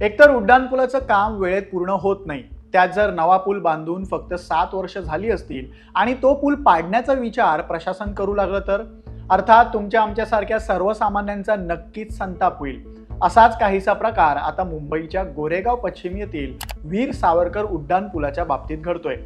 एकतर उड्डाणपुलाचं काम वेळेत पूर्ण होत नाही. त्यात जर नवा पूल बांधून फक्त सात वर्ष झाली असतील आणि तो पूल पाडण्याचा विचार प्रशासन करू लागलं तर? अर्थात तुमच्या आमच्यासारख्या सर्वसामान्यांचा नक्कीच संताप होईल. असाच काहीसा प्रकार आता मुंबईच्या गोरेगाव पश्चिम येथील वीर सावरकर उड्डाण पुलाच्या बाबतीत घडतोय.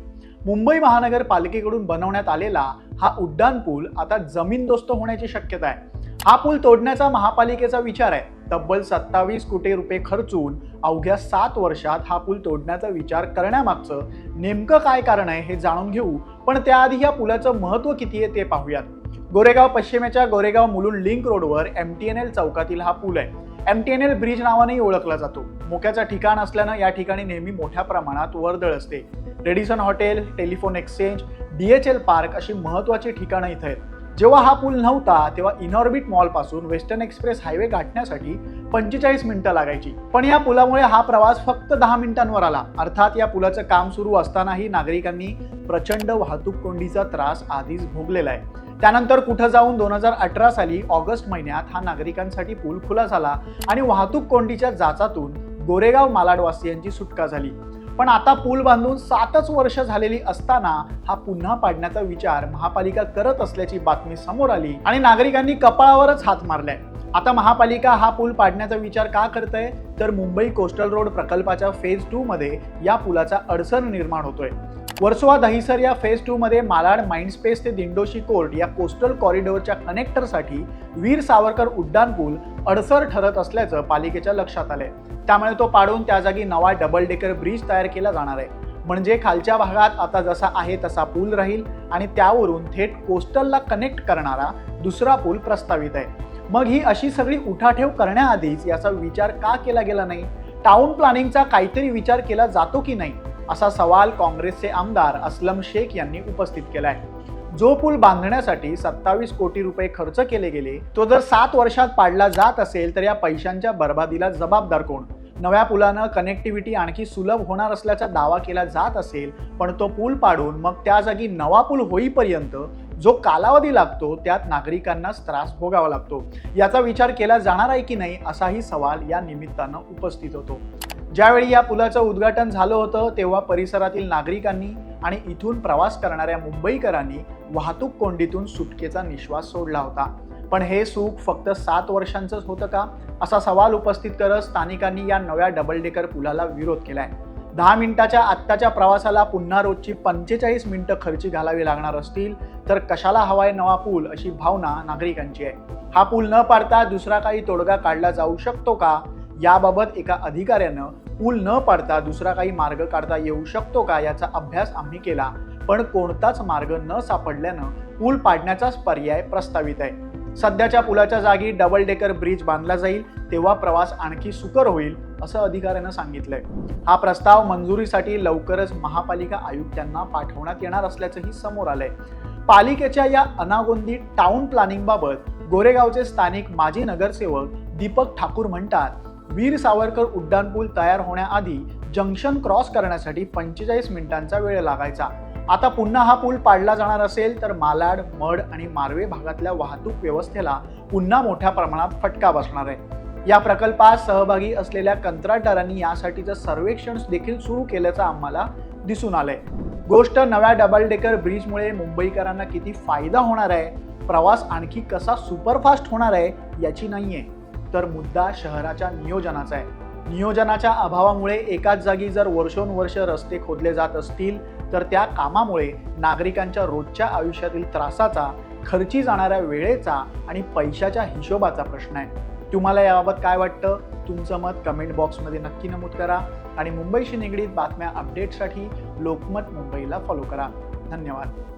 मुंबई महानगरपालिकेकडून बनवण्यात आलेला हा उड्डाण पूल आता जमीनदोस्त होण्याची शक्यता आहे. हा पूल तोडण्याचा महापालिकेचा विचार आहे. तब्बल सत्तावीस कोटी रुपये खर्चून अवघ्या सात वर्षात हा पूल तोडण्याचा विचार करण्यामागचं नेमकं काय कारण आहे हे जाणून घेऊ. पण त्याआधी या पुलाचं महत्त्व किती आहे ते पाहूयात. गोरेगाव पश्चिमेच्या गोरेगाव मुलुंड लिंक रोडवर एम टी एन एल चौकातील हा पूल आहे. M T N L bridge नावानेही ओळखला जातो. मोक्याचं ठिकाण असल्यानं या ठिकाणी नेहमी मोठ्या प्रमाणात वर्दळ असते. Radisson hotel telephone exchange D H L park अशी महत्त्वाची ठिकाणं इथं आहेत. जेव्हा हा पूल नव्हता तेव्हा इनॉर्बिट मॉलपासून वेस्टर्न एक्सप्रेस हायवे गाठण्यासाठी पंचेचाळीस मिनिटं लागायची. पण या पुलामुळे हा प्रवास फक्त दहा मिनिटांवर आला. अर्थात या पुलाचं काम सुरू असतानाही नागरिकांनी प्रचंड वाहतूक कोंडीचा त्रास आधीच भोगलेला आहे. त्यानंतर कुठं जाऊन दोन हजार अठरा साली ऑगस्ट महिन्यात हा नागरिकांसाठी पूल खुला झाला आणि वाहतूक कोंडीच्या जाचातून गोरेगाव मालाडवासियांची सुटका झाली. पण आता पूल बांधून सातच वर्ष झालेली असताना हा पुन्हा पाडण्याचा विचार महापालिका करत असल्याची बातमी समोर आली आणि नागरिकांनी कपाळावरच हात मारलाय. आता महापालिका हा पूल पाडण्याचा विचार का करतय? तर मुंबई कोस्टल रोड प्रकल्पाच्या फेज टू मध्ये या पुलाचा अडचण निर्माण होतोय. वर्सोवा दहिसर या फेज टू मध्ये मालाड माइंडस्पेस ते दिंडोशी कोर्ट या कोस्टल कॉरिडॉरच्या कनेक्टरसाठी वीर सावरकर उड्डाण पूल अडसर ठरत असल्याचं पालिकेच्या लक्षात आलंय. त्यामुळे तो पाडून त्या जागी नवा डबल डेकर ब्रिज तयार केला जाणार आहे. म्हणजे खालच्या भागात आता जसा आहे तसा पूल राहील आणि त्यावरून थेट कोस्टलला कनेक्ट करणारा दुसरा पूल प्रस्तावित आहे. मग ही अशी सगळी उठाठेव करण्याआधीच याचा विचार का केला गेला नाही? टाउन प्लॅनिंगचा काहीतरी विचार केला जातो की नाही? असा सवाल काँग्रेसचे आमदार असलम शेख यांनी उपस्थित केला आहे जो पूल बांधण्यासाठी सत्तावीस कोटी रुपये खर्च केले गेले तो जर सात वर्षात पाडला जात असेल तर या पैशांच्या बर्बादीला जबाबदार कोण? नव्या पुलानं कनेक्टिव्हिटी आणखी सुलभ होणार असल्याचा दावा केला जात असेल पण तो पूल पाडून मग त्या जागी नवा पूल होईपर्यंत जो कालावधी लागतो त्यात नागरिकांनाच त्रास भोगावा लागतो. याचा विचार केला जाणार आहे की नाही असाही सवाल या निमित्तानं उपस्थित होतो. ज्यावेळी या पुलाचं उद्घाटन झालं होतं तेव्हा परिसरातील नागरिकांनी आणि इथून प्रवास करणाऱ्या मुंबईकरांनी वाहतूक कोंडीतून सुटकेचा निश्वास सोडला होता. पण हे सुख फक्त सात वर्षांचंच होतं का? असा सवाल उपस्थित करत स्थानिकांनी या नव्या डबल डेकर पुलाला विरोध केलाय. दहा मिनिटाच्या आत्ताच्या प्रवासाला पुन्हा रोजची पंचेचाळीस मिनिटं खर्ची घालावी लागणार असतील तर कशाला हवाय नवा पूल अशी भावना नागरिकांची आहे. हा पूल न पाडता दुसरा काही तोडगा काढला जाऊ शकतो का? याबाबत एका अधिकाऱ्यानं पूल न पाडता दुसरा काही मार्ग काढता येऊ शकतो का याचा अभ्यास आम्ही केला. पण कोणताच मार्ग न सापडल्यानं पूल पाडण्याचाच पर्याय प्रस्तावित आहे. सध्याच्या पुलाच्या जागी डबल डेकर ब्रिज बांधला जाईल तेव्हा प्रवास आणखी सुकर होईल असं अधिकाऱ्यानं सांगितलंय. हा प्रस्ताव मंजुरीसाठी लवकरच महापालिका आयुक्तांना पाठवण्यात येणार असल्याचंही समोर आलंय. पालिकेच्या या अनागोंदी टाउन प्लॅनिंगबाबत गोरेगावचे स्थानिक माजी नगरसेवक दीपक ठाकूर म्हणतात वीर सावरकर उड्डाणपूल तयार होण्याआधी जंक्शन क्रॉस करण्यासाठी पंचेचाळीस मिनिटांचा वेळ लागायचा. आता पुन्हा हा पूल पाडला जाणार असेल तर मालाड मड आणि मार्वे भागातल्या वाहतूक व्यवस्थेला पुन्हा मोठ्या प्रमाणात फटका बसणार आहे. या प्रकल्पात सहभागी असलेल्या कंत्राटदारांनी यासाठीचं सर्वेक्षण देखील सुरू केल्याचं आम्हाला दिसून आलंय. गोष्ट नव्या डबल डेकर ब्रिजमुळे मुंबईकरांना किती फायदा होणार आहे? प्रवास आणखी कसा सुपरफास्ट होणार आहे याची नाहीये. तर मुद्दा शहराच्या नियोजनाचा आहे. नियोजनाच्या अभावामुळे एकाच जागी जर वर्षोनवर्ष रस्ते खोदले जात असतील तर त्या कामामुळे नागरिकांच्या रोजच्या आयुष्यातील त्रासाचा खर्ची जाणाऱ्या वेळेचा आणि पैशाच्या हिशोबाचा प्रश्न आहे. तुम्हाला याबाबत काय वाटतं? तुमचं मत कमेंट बॉक्समध्ये नक्की नमूद करा आणि मुंबईशी निगडीत बातम्या अपडेटसाठी लोकमत मुंबईला फॉलो करा. धन्यवाद.